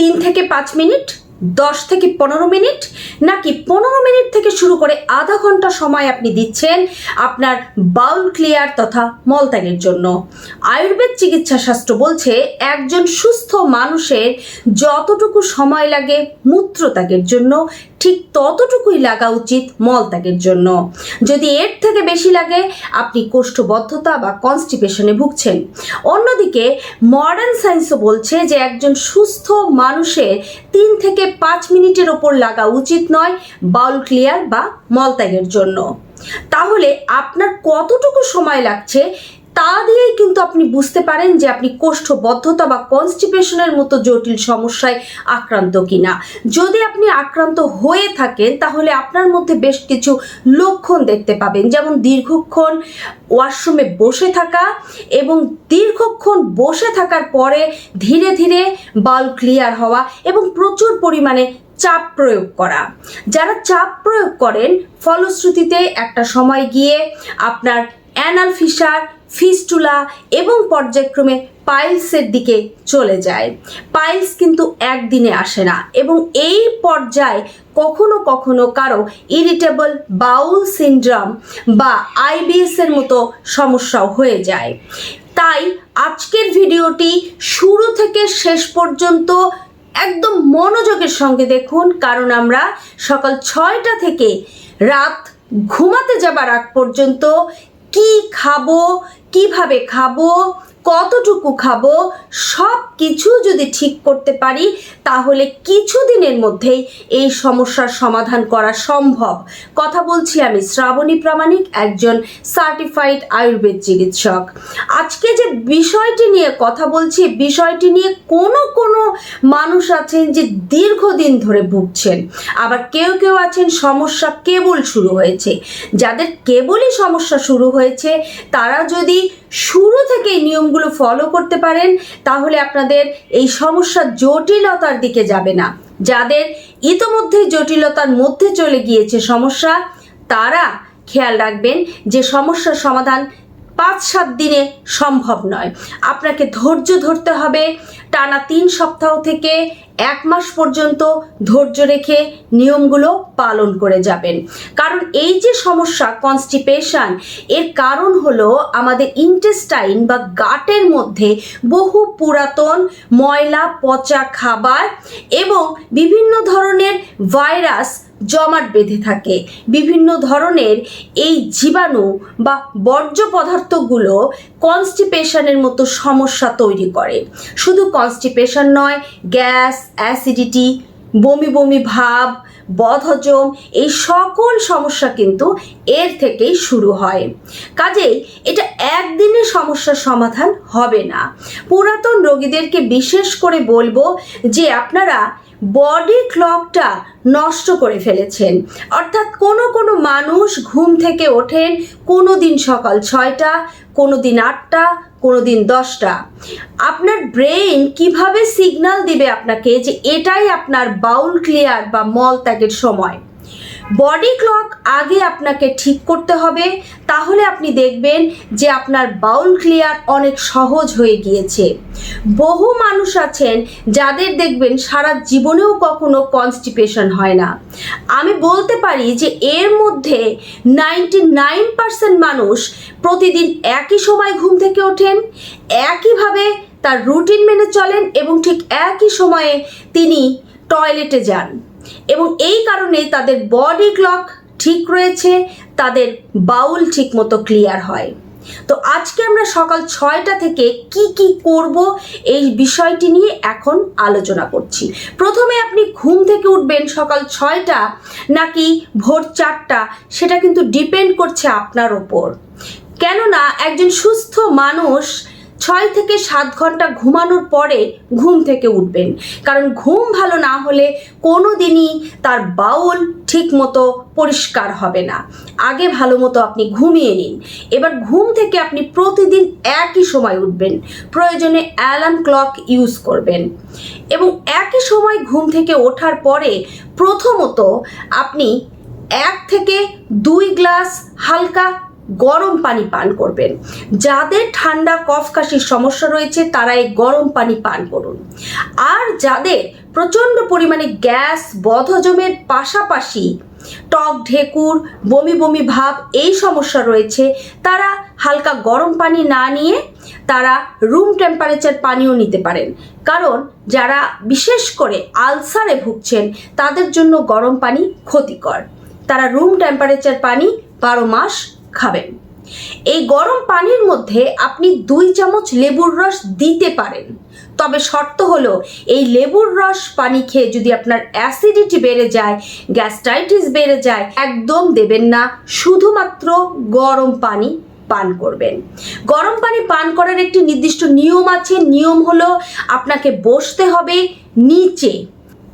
তিন থেকে পাঁচ মিনিট দশ থেকে পনেরো মিনিট নাকি পনেরো মিনিট থেকে শুরু করে আধা ঘণ্টা সময় আপনি দিচ্ছেন আপনার বাউল ক্লিয়ার তথা মলত্যাগের জন্য? আয়ুর্বেদ চিকিৎসা শাস্ত্র বলছে একজন সুস্থ মানুষের যতটুকু সময় লাগে মূত্রত্যাগের জন্য, ঠিক ততটুকুই লাগা উচিত মলত্যাগের জন্য। যদি এর থেকে বেশি লাগে, আপনি কোষ্ঠবদ্ধতা বা কনস্টিপেশনে ভুগছেন। অন্যদিকে মডার্ন সায়েন্সও বলছে যে একজন সুস্থ মানুষের তিন থেকে পাঁচ মিনিটের ওপর লাগা উচিত নয় বাউল ক্লিয়ার বা মলত্যাগের জন্য। তাহলে আপনার কতটুকু সময় লাগছে তা দিয়েই কিন্তু আপনি বুঝতে পারেন যে আপনি কোষ্ঠবদ্ধতা বা কনস্টিপেশনের মতো জটিল সমস্যায় আক্রান্ত কিনা। যদি আপনি আক্রান্ত হয়ে থাকেন, তাহলে আপনার মধ্যে বেশ কিছু লক্ষণ দেখতে পাবেন। যেমন দীর্ঘক্ষণ ওয়াশরুমে বসে থাকা এবং দীর্ঘক্ষণ বসে থাকার পরে ধীরে ধীরে বাল ক্লিয়ার হওয়া এবং প্রচুর পরিমাণে চাপ প্রয়োগ করা। যারা চাপ প্রয়োগ করেন, ফলশ্রুতিতে একটা সময় গিয়ে আপনার অ্যানাল ফিসার ফিস্টুলা এবং পর্যায়ক্রমে পাইলসের দিকে চলে যায়। পাইলস কিন্তু একদিনে আসে না এবং এই পর্যায়ে কখনো কখনো কারও ইরিটেবল বাউল সিন্ড্রোম বা আইবিএস এর মতো সমস্যাও হয়ে যায়। তাই আজকের ভিডিওটি শুরু থেকে শেষ পর্যন্ত একদম মনোযোগের সঙ্গে দেখুন, কারণ আমরা সকাল ছয়টা থেকে রাত ঘুমাতে যাবার আগ পর্যন্ত কি খাব কীভাবে খাব, কতটুকু খাব সব কিছু যদি ঠিক করতে পারি, তাহলে কিছুদিনের মধ্যেই এই সমস্যার সমাধান করা সম্ভব। কথা বলছি আমি শ্রাবণী প্রামাণিক, একজন সার্টিফাইড আয়ুর্বেদ চিকিৎসক। আজকে যে বিষয়টি নিয়ে কথা বলছি, বিষয়টি নিয়ে কোনো কোনো মানুষ আছেন যে দীর্ঘদিন ধরে ভুগছেন। আবার কেউ কেউ আছেন, সমস্যা কেবল শুরু হয়েছে। যাদের কেবলই সমস্যা শুরু হয়েছে, তারা যদি শুরু থেকে এই নিয়মগুলো ফলো করতে পারেন, তাহলে আপনাদের এই সমস্যা জটিলতার দিকে যাবে না। যাদের ইতোমধ্যে জটিলতার মধ্যে চলে গিয়েছে সমস্যা, তারা খেয়াল রাখবেন যে সমস্যার সমাধান পাঁচ সাত দিনে সম্ভব নয়। আপনাকে ধৈর্য ধরতে হবে। টানা তিন সপ্তাহ থেকে এক মাস পর্যন্ত ধৈর্য রেখে নিয়মগুলো পালন করে যাবেন। কারণ এই যে সমস্যা কনস্টিপেশন এর কারণ হলো আমাদের ইন্টেস্টাইন বা গাটের মধ্যে বহু পুরাতন ময়লা, পচা খাবার এবং বিভিন্ন ধরনের ভাইরাস জমাট বেঁধে থাকে। বিভিন্ন ধরনের এই জীবাণু বা বর্জ্য পদার্থগুলো কনস্টিপেশনের মতো সমস্যা তৈরি করে। শুধু কনস্টিপেশন নয় গ্যাস অ্যাসিডিটি বমি বমি ভাব বদহজম, এই সকল সমস্যা কিন্তু এর থেকেই শুরু হয়। কাজেই এটা একদিনে সমস্যার সমাধান হবে না। পুরাতন রোগীদেরকে বিশেষ করে বলব যে আপনারা বডি ক্লকটা নষ্ট করে ফেলেছেন। অর্থাৎ কোনো কোনো মানুষ ঘুম থেকে ওঠেন কোনো দিন সকাল ছয়টা কোনো দিন আটটা কোনো দিন দশটা। আপনার ব্রেন কীভাবে সিগনাল দিবে আপনাকে যে এটাই আপনার বাউল ক্লিয়ার বা মল ত্যাগের সময়? বডি ক্লক আগে আপনাকে ঠিক করতে হবে। তাহলে আপনি দেখবেন যে আপনার বাউল ক্লিয়ার অনেক সহজ হয়ে গিয়েছে। বহু মানুষ আছেন যাদের দেখবেন সারা জীবনেও কখনো কনস্টিপেশন হয় না। আমি বলতে পারি যে এর মধ্যে নাইনটি নাইন পার্সেন্ট মানুষ প্রতিদিন একই সময় ঘুম থেকে ওঠেন, একইভাবে তার রুটিন মেনে চলেন এবং ঠিক একই সময়ে তিনি টয়লেটে যান। এবং এই কারণে তাদের বডি ক্লক ঠিক রয়েছে, তাদের বাউল ঠিকমতো ক্লিয়ার হয়। তো আজকে আমরা সকাল ছয়টা থেকে কি কি করব এই বিষয়টি নিয়ে এখন আলোচনা করছি। প্রথমে আপনি ঘুম থেকে উঠবেন সকাল ছয়টা নাকি ভোর চারটা, সেটা কিন্তু ডিপেন্ড করছে আপনার ওপর। কেননা একজন সুস্থ মানুষ ছয় থেকে সাত ঘণ্টা ঘুমানোর পরে ঘুম থেকে উঠবেন। কারণ ঘুম ভালো না হলে কোনো দিনই তার বাউল ঠিক মতো পরিষ্কার হবে না। আগে ভালো মতো আপনি ঘুমিয়ে নিন। এবার ঘুম থেকে আপনি প্রতিদিন একই সময় উঠবেন। প্রয়োজনে অ্যালার্ম ক্লক ইউজ করবেন। এবং একই সময় ঘুম থেকে ওঠার পরে প্রথমত আপনি এক থেকে দুই গ্লাস হালকা গরম পানি পান করবেন। যাদের ঠান্ডা, কফ কাশির সমস্যা রয়েছে, তারা এই গরম পানি পান করুন। আর যাদের প্রচণ্ড পরিমাণে গ্যাস, বদহজমের পাশাপাশি টক, ঢেকুর, বমি বমি ভাব এই সমস্যা রয়েছে, তারা হালকা গরম পানি না নিয়ে তারা রুম টেম্পারেচার পানিও নিতে পারেন। কারণ যারা বিশেষ করে আলসারে ভুগছেন, তাদের জন্য গরম পানি ক্ষতিকর। তারা রুম টেম্পারেচার পানি বারো মাস খাবেন। এই গরম পানির মধ্যে আপনি দুই চামচ লেবুর রস দিতে পারেন। তবে শর্ত হলো, এই লেবুর রস পানি খেয়ে যদি আপনার অ্যাসিডিটি বেড়ে যায়, গ্যাস্ট্রাইটিস বেড়ে যায়, একদম দেবেন না, শুধুমাত্র গরম পানি পান করবেন। গরম পানি পান করার একটি নির্দিষ্ট নিয়ম আছে। নিয়ম হলো, আপনাকে বসতে হবে নিচে।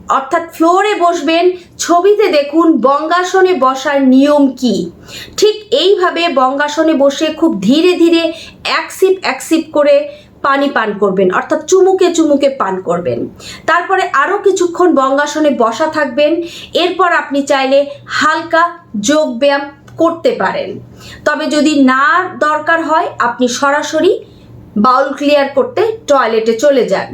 অর্থাৎ ফ্লোরে বসবেন, ছবিতে দেখুন বঙ্গাসনে বসার নিয়ম কি। ঠিক এইভাবে বঙ্গাসনে বসে খুব ধীরে ধীরে এক সিপ এক সিপ করে পানি পান করবেন, অর্থাৎ চুমুকে চুমুকে পান করবেন। তারপরে আরও কিছুক্ষণ বঙ্গাসনে বসা থাকবেন, এরপর আপনি চাইলে হালকা যোগ ব্যায়াম করতে পারেন। তবে যদি না দরকার হয়, আপনি সরাসরি বাউল ক্লিয়ার করতে টয়লেটে চলে যান।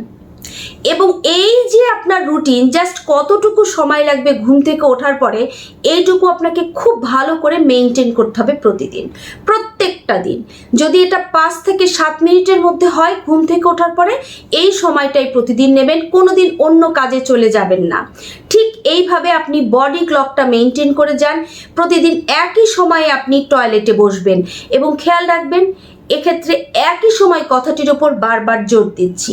এবং এই যে আপনার রুটিন জাস্ট কতটুকু সময় লাগবে ঘুম থেকে ওঠার পরে, এইটুকু আপনাকে খুব ভালো করে মেনটেন করতে হবে প্রতিদিন, প্রত্যেকটা দিন। যদি এটা পাঁচ থেকে সাত মিনিটের মধ্যে হয় ঘুম থেকে ওঠার পরে, এই সময়টাই প্রতিদিন নেবেন কোনো দিন অন্য কাজে চলে যাবেন না। ঠিক এইভাবে আপনি বডি ক্লকটা মেনটেন করে যান। প্রতিদিন একই সময়ে আপনি টয়লেটে বসবেন এবং খেয়াল রাখবেন এক্ষেত্রে একই সময় কথাটির ওপর বারবার জোর দিচ্ছি।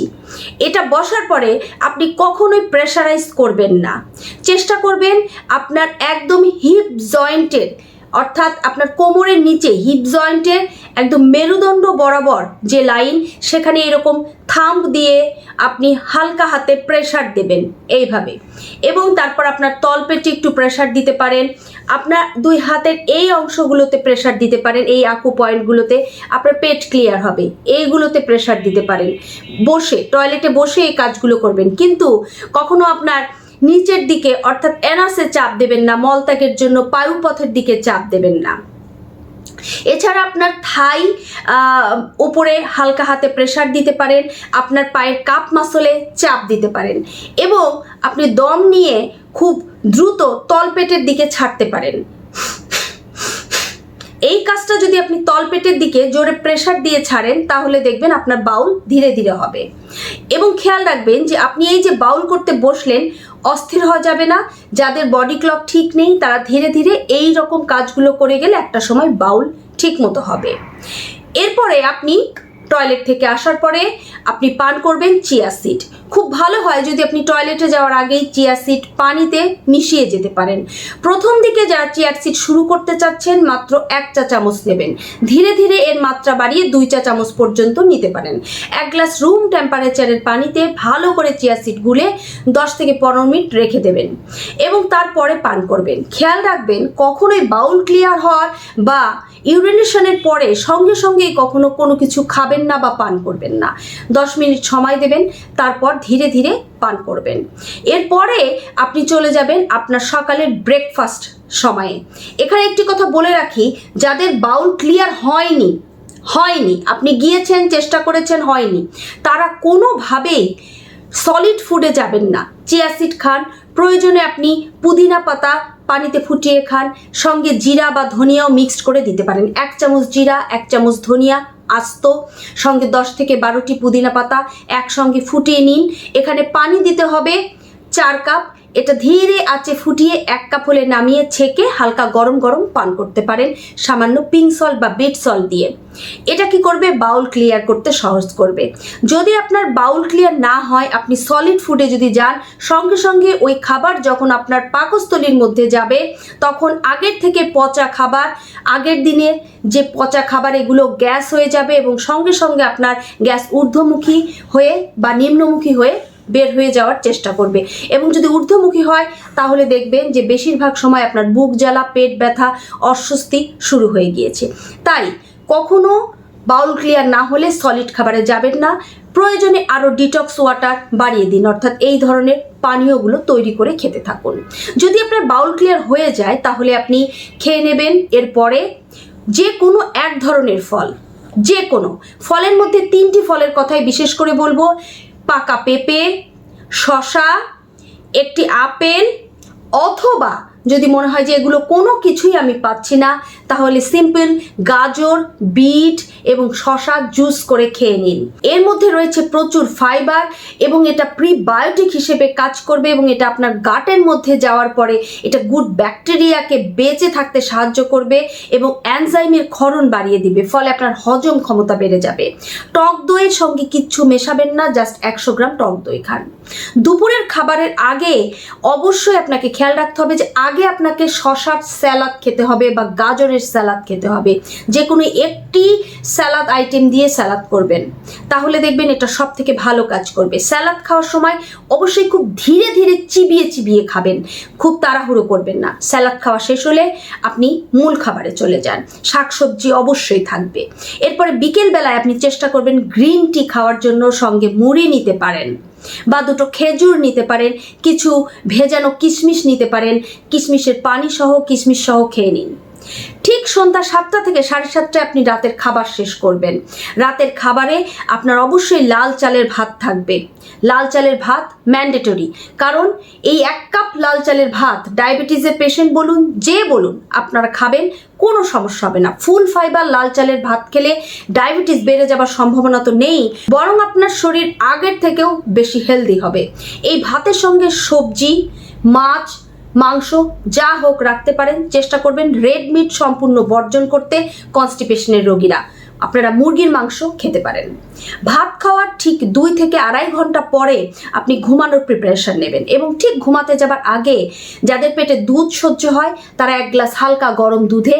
এটা বসার পরে আপনি কখনোই প্রেশারাইজ করবেন না। চেষ্টা করবেন আপনার একদম হিপ জয়েন্টের অর্থাৎ আপনার কোমরের নিচে হিপ জয়েন্টের একদম মেরুদণ্ড বরাবর যে লাইন সেখানে এরকম থাম্ব দিয়ে আপনি হালকা হাতে প্রেশার দেবেন এইভাবে। এবং তারপর আপনার তলপেটে একটু প্রেশার দিতে পারেন। আপনার দুই হাতের এই অংশগুলোতে প্রেশার দিতে পারেন, এই আকু পয়েন্টগুলোতে আপনার পেট ক্লিয়ার হবে, এইগুলোতে প্রেশার দিতে পারেন। বসে টয়লেটে বসে এই কাজগুলো করবেন। কিন্তু কখনো আপনার নিচের দিকে অর্থাৎ এনাসে চাপ দেবেন না মলত্যাগের জন্য পায়ুপথের দিকে চাপ দেবেন না। এছাড়া আপনার থাই উপরে হালকা হাতে প্রেশার দিতে পারেন, আপনার পায়ের কাপ মাসলে চাপ দিতে পারেন এবং আপনি দম নিয়ে খুব দ্রুত তলপেটের দিকে ছাড়তে পারেন। এই কাজটা যদি আপনি তলপেটের দিকে জোরে প্রেশার দিয়ে ছাড়েন, তাহলে দেখবেন আপনার বাউল ধীরে ধীরে হবে। এবং খেয়াল রাখবেন যে আপনি এই যে বাউল করতে বসলেন অস্থির হওয়া যাবে না। যাদের বডি ক্লক ঠিক নেই, তারা ধীরে ধীরে এই রকম কাজগুলো করে গেলে একটা সময় বাউল ঠিক মতো হবে। এরপরে আপনি টয়লেট থেকে আসার পরে আপনি পান করবেন চিয়া সিড খুব ভালো হয় যদি আপনি টয়লেটে যাওয়ার আগেই চিয়া সিড পানিতে মিশিয়ে যেতে পারেন। প্রথম দিকে যারা চিয়া সিড শুরু করতে চাচ্ছেন, মাত্র এক চা চামচ নেবেন। ধীরে ধীরে এর মাত্রা বাড়িয়ে দুই চা চামচ পর্যন্ত নিতে পারেন। এক গ্লাস রুম টেম্পারেচারের পানিতে ভালো করে চিয়া সিড গুলে দশ থেকে পনেরো মিনিট রেখে দেবেন এবং তারপরে পান করবেন। খেয়াল রাখবেন, কখনোই বাউল ক্লিয়ার হওয়ার বা ইউরিনেশনের পরে সঙ্গে সঙ্গেই কখনো কোনো কিছু খাবেন না বা পান করবেন না। দশ মিনিট সময় দেবেন, তারপর ধীরে ধীরে পান করবেন। এরপরে আপনি চলে যাবেন আপনার সকালের ব্রেকফাস্ট সময়ে। এখানে একটি কথা বলে রাখি, যাদের বাউল ক্লিয়ার হয়নি হয়নি, আপনি গিয়েছেন, চেষ্টা করেছেন, হয়নি, তারা কোনোভাবেই সলিড ফুডে যাবেন না। চিয়াসিড খান, প্রয়োজনে আপনি পুদিনা পাতা পানিতে ফুটিয়ে খান, সঙ্গে জিরা বা ধনিয়াও মিক্সড করে দিতে পারেন। এক চামচ জিরা, এক চামচ ধনিয়া আস্ত। সঙ্গে দশ থেকে বারোটি পুদিনা পাতা একসঙ্গে ফুটিয়ে নিন। এখানে পানি দিতে হবে চার কাপ। এটা ধীরে আঁচে ফুটিয়ে এক কাপ হলে নামিয়ে ছেঁকে হালকা গরম গরম পান করতে পারেন সামান্য পিঙ্ক সল্ট বা বিট সল্ট দিয়ে। এটা কি করবে? বাউল ক্লিয়ার করতে সহজ করবে। যদি আপনার বাউল ক্লিয়ার না হয়, আপনি সলিড ফুডে যদি যান, সঙ্গে সঙ্গে ওই খাবার যখন আপনার পাকস্থলীর মধ্যে যাবে, তখন আগের থেকে পচা খাবার, আগের দিনের যে পচা খাবার এগুলো গ্যাস হয়ে যাবে এবং সঙ্গে সঙ্গে আপনার গ্যাস ঊর্ধ্বমুখী হয়ে বা নিম্নমুখী হয়ে বের হয়ে যাওয়ার চেষ্টা করবে। এবং যদি ঊর্ধ্বমুখী হয়, তাহলে দেখবেন যে বেশিরভাগ সময় আপনার বুক জ্বালা, পেট ব্যথা, অস্বস্তি শুরু হয়ে গিয়েছে। তাই কখনো বাউল ক্লিয়ার না হলে সলিড খাবারে যাবেন না। প্রয়োজনে আরও ডিটক্স ওয়াটার বাড়িয়ে দিন। অর্থাৎ এই ধরনের পানীয়গুলো তৈরি করে খেতে থাকুন। যদি আপনার বাউল ক্লিয়ার হয়ে যায়, তাহলে আপনি খেয়ে নেবেন। এরপরে যে কোনো এক ধরনের ফল যে কোনো ফলের মধ্যে তিনটি ফলের কথাই বিশেষ করে বলব। পাকা পেঁপে শশা একটি আপেল অথবা যদি মনে হয় যে এগুলো কোনো কিছুই আমি পাচ্ছি না, তাহলে সিম্পল গাজর, বিট এবং শশা জুস করে খেয়ে নিন। এর মধ্যে রয়েছে প্রচুর ফাইবার এবং এটা প্রিবায়োটিক হিসেবে কাজ করবে এবং এটা আপনার গাটের মধ্যে যাওয়ার পরে এটা গুড ব্যাকটেরিয়াকে বেঁচে থাকতে সাহায্য করবে এবং অ্যানজাইমের ক্ষরণ বাড়িয়ে দিবে, ফলে আপনার হজম ক্ষমতা বেড়ে যাবে। টক দইয়ের সঙ্গে কিচ্ছু মেশাবেন না জাস্ট একশো গ্রাম টক দই খান। দুপুরের খাবারের আগে অবশ্যই আপনাকে খেয়াল রাখতে হবে যে আগে আপনাকে শশার স্যালাদ খেতে হবে বা গাজরের স্যালাদ খেতে হবে। যে কোনো একটি স্যালাদ আইটেম দিয়ে স্যালাদ করবেন। তাহলে দেখবেন এটা সব থেকে ভালো কাজ করবে। স্যালাদ খাওয়ার সময় অবশ্যই খুব ধীরে ধীরে চিবিয়ে চিবিয়ে খাবেন। খুব তাড়াহুড়ো করবেন না। স্যালাদ খাওয়া শেষ হলে আপনি মূল খাবারে চলে যান। শাকসবজি অবশ্যই থাকবে। এরপরে বিকেলবেলায় আপনি চেষ্টা করবেন গ্রিন টি খাওয়ার জন্য সঙ্গে মুড়ি নিতে পারেন। বা দুটো খেজুর নিতে পারেন, কিছু ভেজানো কিশমিশ নিতে পারেন, কিশমিশের পানি সহ কিশমিশ সহ খেয়ে নিন। ঠিক সন্ধ্যা সাতটা থেকে সাড়ে সাতটায় আপনি রাতের খাবার শেষ করবেন। রাতের খাবারে আপনার অবশ্যই লাল চালের ভাত থাকবে। লাল চালের ভাত ম্যান্ডেটরি কারণ এই এক কাপ লাল চালের ভাত ডায়াবেটিসের পেশেন্ট বলুন, যে বলুন, আপনারা খাবেন, কোনো সমস্যা হবে না। ফুল ফাইবার লাল চালের ভাত খেলে ডায়াবেটিস বেড়ে যাবার সম্ভাবনা তো নেই, বরং আপনার শরীর আগের থেকেও বেশি হেলদি হবে। এই ভাতের সঙ্গে সবজি, মাছ মাংস যা হোক রাখতে পারেন, চেষ্টা করবেন রেড মিট সম্পূর্ণ বর্জন করতে কনস্টিপেশনের রোগীরা। আপনারা মুরগির মাংস খেতে পারেন। ভাত খাওয়ার ঠিক দুই থেকে আড়াই ঘণ্টা পরে আপনি ঘুমানোর প্রিপারেশন নেবেন এবং ঠিক ঘুমাতে যাবার আগে যাদের পেটে দুধ সহ্য হয়, তারা এক গ্লাস হালকা গরম দুধে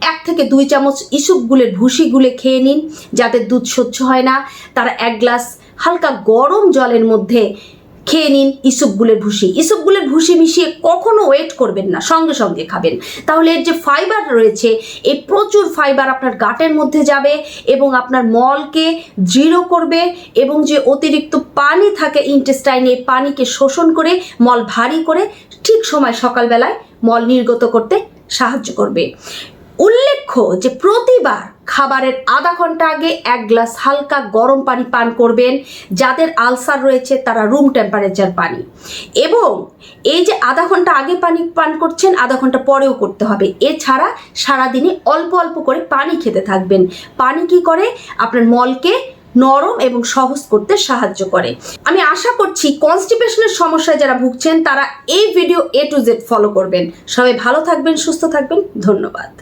এক থেকে দুই চামচ ইসুপগুলের ভুসি গুলে খেয়ে নিন। যাদের দুধ সহ্য হয় না, তারা এক গ্লাস হালকা গরম জলের মধ্যে খেয়ে নিন ইসুপগুলের ভুসি। ইসুপগুলের ভুসি মিশিয়ে কখনো ওয়েট করবেন না, সঙ্গে সঙ্গে খাবেন। তাহলে এর যে ফাইবার রয়েছে এই প্রচুর ফাইবার আপনার গাটের মধ্যে যাবে এবং আপনার মলকে দৃঢ় করবে এবং যে অতিরিক্ত পানি থাকে ইন্টেস্টাইনে পানিকে শোষণ করে, মল ভারী করে ঠিক সময় সকালবেলায় মল নির্গত করতে সাহায্য করবে। উল্লেখ্য যে প্রতিবার খাবারের আধা ঘণ্টা আগে এক গ্লাস হালকা গরম পানি পান করবেন। যাদের আলসার রয়েছে, তারা রুম টেম্পারেচার পানি। এবং এই যে আধা ঘণ্টা আগে পানি পান করছেন, আধা ঘণ্টা পরেও করতে হবে। এছাড়া সারাদিনে অল্প অল্প করে পানি খেতে থাকবেন। পানি কি করে? আপনার মলকে নরম এবং সহজ করতে সাহায্য করে। আমি আশা করছি কনস্টিপেশনের সমস্যায় যারা ভুগছেন, তারা এই video A to Z follow করবেন। সবাই ভালো থাকবেন, সুস্থ থাকবেন। ধন্যবাদ।